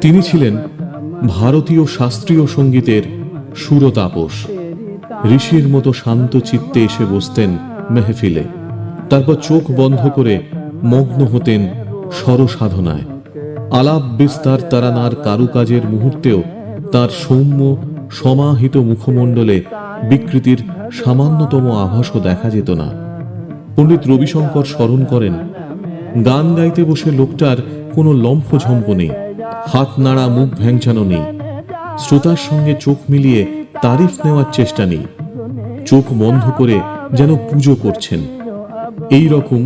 তিনি ছিলেন ভারতীয় শাস্ত্রীয় সঙ্গীতের সুরতাপস। ঋষির মতো শান্ত চিত্তে এসে বসতেন মেহফিলে। তারপর চোখ বন্ধ করে মগ্ন হতেন স্বরসাধনায়। আলাপ বিস্তার তারানার কারুকাজের মুহূর্তেও তার সৌম্য, সমাহিত মুখমণ্ডলে বিকৃতির সামান্যতম আভাসও দেখা যেত না। পণ্ডিত রবিশঙ্কর স্মরণ করেন, গান গাইতে বসে লোকটার কোনো লম্ফঝম্প নেই, হাত নাড়া মুখ ভ্যাংচানো নেই, শ্রোতার সঙ্গে চোখ মিলিয়ে তারিফ নেওয়ার চেষ্টা নেই, চোখ বন্ধ করে যেন পুজো করছেন। এই রকম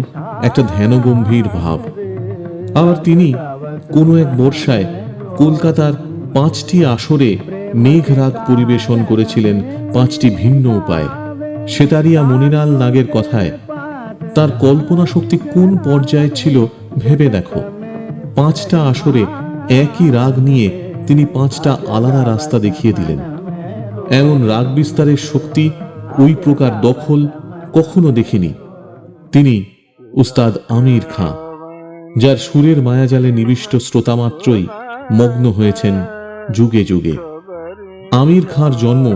একটা ধ্যানগম্ভীর ভাব। আবার তিনি কোনো এক বর্ষায় কলকাতার পাঁচটি আসরে মেঘরাগ পরিবেশন করেছিলেন পাঁচটি ভিন্ন উপায়ে। সেতারিয়া মনিলাল নাগের কথায় তার কল্পনা শক্তি কোন পর্যায়ে ছিল ভেবে দেখো। পাঁচটা আসরে একই রাগ নিয়ে তিনি পাঁচটা আলাদা রাস্তা দেখিয়ে দিলেন। এমন রাগ বিস্তারের শক্তি ওই প্রকার দখল কখনো দেখিনি। তিনি উস্তাদ আমির খাঁ, যার সুরের মায়াজালে নিবিষ্ট শ্রোতা মাত্রই মগ্ন হয়েছেন যুগে যুগে। আমির খাঁর জন্ম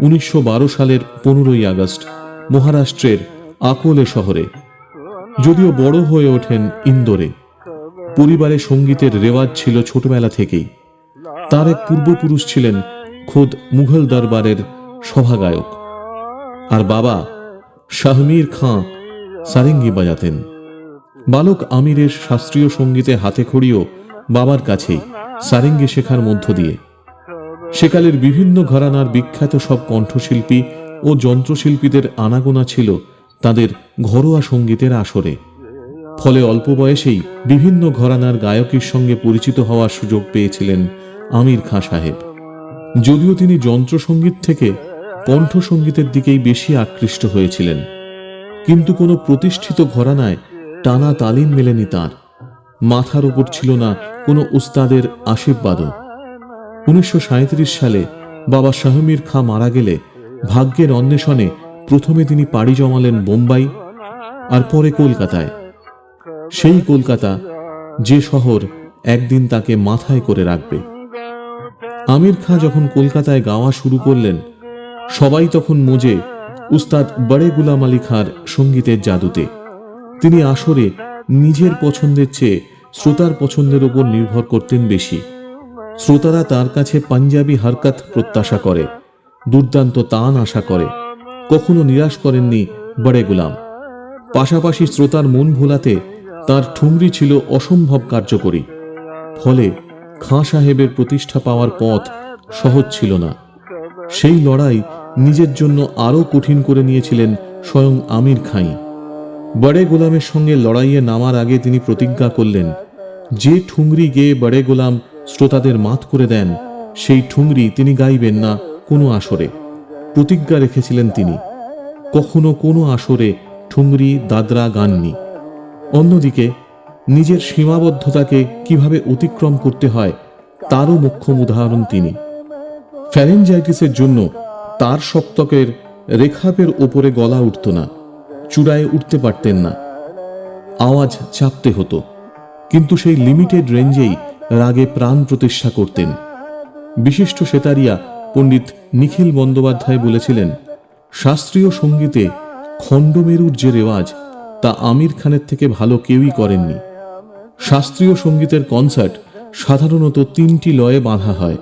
উনিশশো বারো সালের পনেরোই আগস্ট মহারাষ্ট্রের আকোলে শহরে। যদিও বড় হয়ে ওঠেন ইন্দোরে। পরিবারে সঙ্গীতের রেওয়াজ ছিল ছোটবেলা থেকেই। তার এক পূর্বপুরুষ ছিলেন খোদ মুঘল দরবারের সভাগায়ক। আর বাবা শাহমীর খাঁ সারেঙ্গি বাজাতেন। বালক আমিরের শাস্ত্রীয় সঙ্গীতে হাতে খড়িও বাবার কাছেই সারেঙ্গি শেখার মধ্য দিয়ে। সেকালের বিভিন্ন ঘরানার বিখ্যাত সব কণ্ঠশিল্পী ও যন্ত্রশিল্পীদের আনাগোনা ছিল তাদের ঘরোয়া সঙ্গীতের আসরে। ফলে অল্প বয়সেই বিভিন্ন ঘরানার গায়কের সঙ্গে পরিচিত হওয়ার সুযোগ পেয়েছিলেন আমির খাঁ সাহেব। যদিও তিনি যন্ত্রসঙ্গীত থেকে কণ্ঠসঙ্গীতের দিকেই বেশি আকৃষ্ট হয়েছিলেন। কিন্তু কোনো প্রতিষ্ঠিত ঘরানায় টানা তালিম মেলেনি তার। মাথার উপর ছিল না কোনো উস্তাদের আশীর্বাদও। উনিশশো সাঁইত্রিশ সালে বাবা শাহমীর খাঁ মারা গেলে ভাগ্যের অন্বেষণে প্রথমে তিনি পাড়ি জমালেন বোম্বাই আর পরে কলকাতায়। সেই কলকাতা, যে শহর একদিন তাকে মাথায় করে রাখবে। আমির খাঁ যখন কলকাতায় গাওয়া শুরু করলেন, সবাই তখন মজে উস্তাদ বড়ে গুলাম আলী খাঁর সঙ্গীতের জাদুতে। তিনি আসরে নিজের পছন্দের চেয়ে শ্রোতার পছন্দের উপর নির্ভর করতেন বেশি। শ্রোতারা তার কাছে পাঞ্জাবি হারকাত প্রত্যাশা করে, দুর্দান্ত তান আশা করে। কখনো নিরাশ করেননি বড়ে গুলাম। পাশাপাশি শ্রোতার মন ভোলাতে তার ঠুংরি ছিল অসম্ভব কার্যকরী। ফলে খাঁ সাহেবের প্রতিষ্ঠা পাওয়ার পথ সহজ ছিল না। সেই লড়াই নিজের জন্য আরও কঠিন করে নিয়েছিলেন স্বয়ং আমির খাঁই। বড়ে গোলামের সঙ্গে লড়াইয়ে নামার আগে তিনি প্রতিজ্ঞা করলেন, যে ঠুংরি গেয়ে বড়ে গোলাম শ্রোতাদের মাত করে দেন, সেই ঠুংরি তিনি গাইবেন না কোনো আসরে। প্রতিজ্ঞা রেখেছিলেন তিনি। কখনো কোনো আসরে ঠুংরি, দাদরা, গাননি। অন্যদিকে, নিজের সীমাবদ্ধতাকে কীভাবে অতিক্রম করতে হয়, তারও মোক্ষম উদাহরণ তিনি। ফ্যারেঞ্জাইটিসের জন্য তার সপ্তকের রেখাপের ওপরে গলা উঠত না, চূড়ায় উঠতে পারতেন না। আওয়াজ চাপতে হতো, কিন্তু সেই লিমিটেড রেঞ্জেই রাগে প্রাণ প্রতিষ্ঠা করতেন। বিশিষ্ট সেতারিয়া পণ্ডিত নিখিল বন্দ্যোপাধ্যায় বলেছিলেন, শাস্ত্রীয় সঙ্গীতে খণ্ডমেরুর যে রেওয়াজ, তা আমির খানের থেকে ভালো কেউই করেননি। শাস্ত্রীয় সঙ্গীতের কনসার্ট সাধারণত তিনটি লয়ে বাঁধা হয়।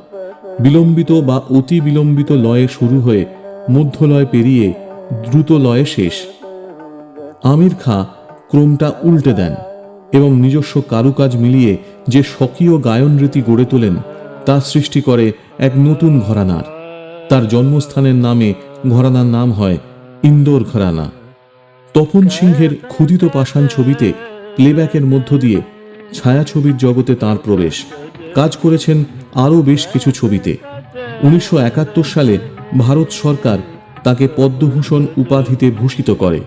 বিলম্বিত বা অতি বিলম্বিত লয়ে শুরু হয়ে মধ্যলয় পেরিয়ে দ্রুত লয়ে শেষ। আমির খাঁ ক্রমটা উল্টে দেন এবং নিজস্ব কারুকাজ মিলিয়ে যে স্বকীয় গায়ন রীতি গড়ে তোলেন, তা সৃষ্টি করে এক নতুন ঘরানার। তার জন্মস্থানের নামে ঘরানার নাম হয় ইন্দোর ঘরানা। তপন সিংহের ক্ষুদিত পাষাণ ছবিতে প্লেব্যাকের মধ্য দিয়ে ছায়াছবির জগতে তার প্রবেশ। কাজ করেছেন আরও বেশ কিছু ছবিতে। উনিশশো একাত্তর সালে ভারত সরকার তাকে পদ্মভূষণ উপাধিতে ভূষিত করে।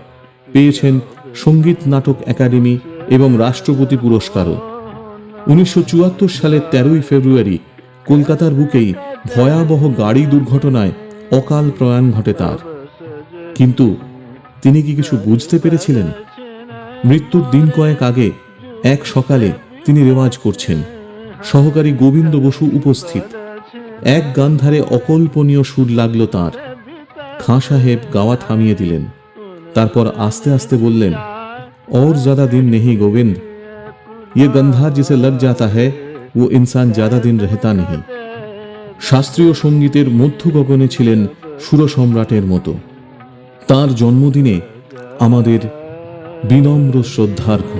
পেয়েছেন সংগীত নাটক একাডেমি এবং রাষ্ট্রপতি পুরস্কারও। উনিশশো চুয়াত্তর সালের তেরোই ফেব্রুয়ারি কলকাতার বুকেই ভয়াবহ গাড়ি দুর্ঘটনায় অকাল প্রয়াণ ঘটে তার কিন্তু তিনি কি কিছু বুঝতে পেরেছিলেন মৃত্যুর দিন কয়েক আগে এক সকালে তিনি রেওয়াজ করছেন সহকারী গোবিন্দ বসু উপস্থিত এক গান্ধারে অকল্পনীয় সুর লাগলো তার খাঁ সাহেব গাওয়া থামিয়ে দিলেন তারপর আস্তে আস্তে বললেন और ज्यादा दिन नहीं गोविंद ये गंधार जिसे लग जाता है ও ইনসান জাদা দিন রেহতা নেহি। শাস্ত্রীয় সঙ্গীতের মধ্য গগনে ছিলেন সুর সম্রাটের মতো। তার জন্মদিনে আমাদের বিনম্র শ্রদ্ধার্ঘ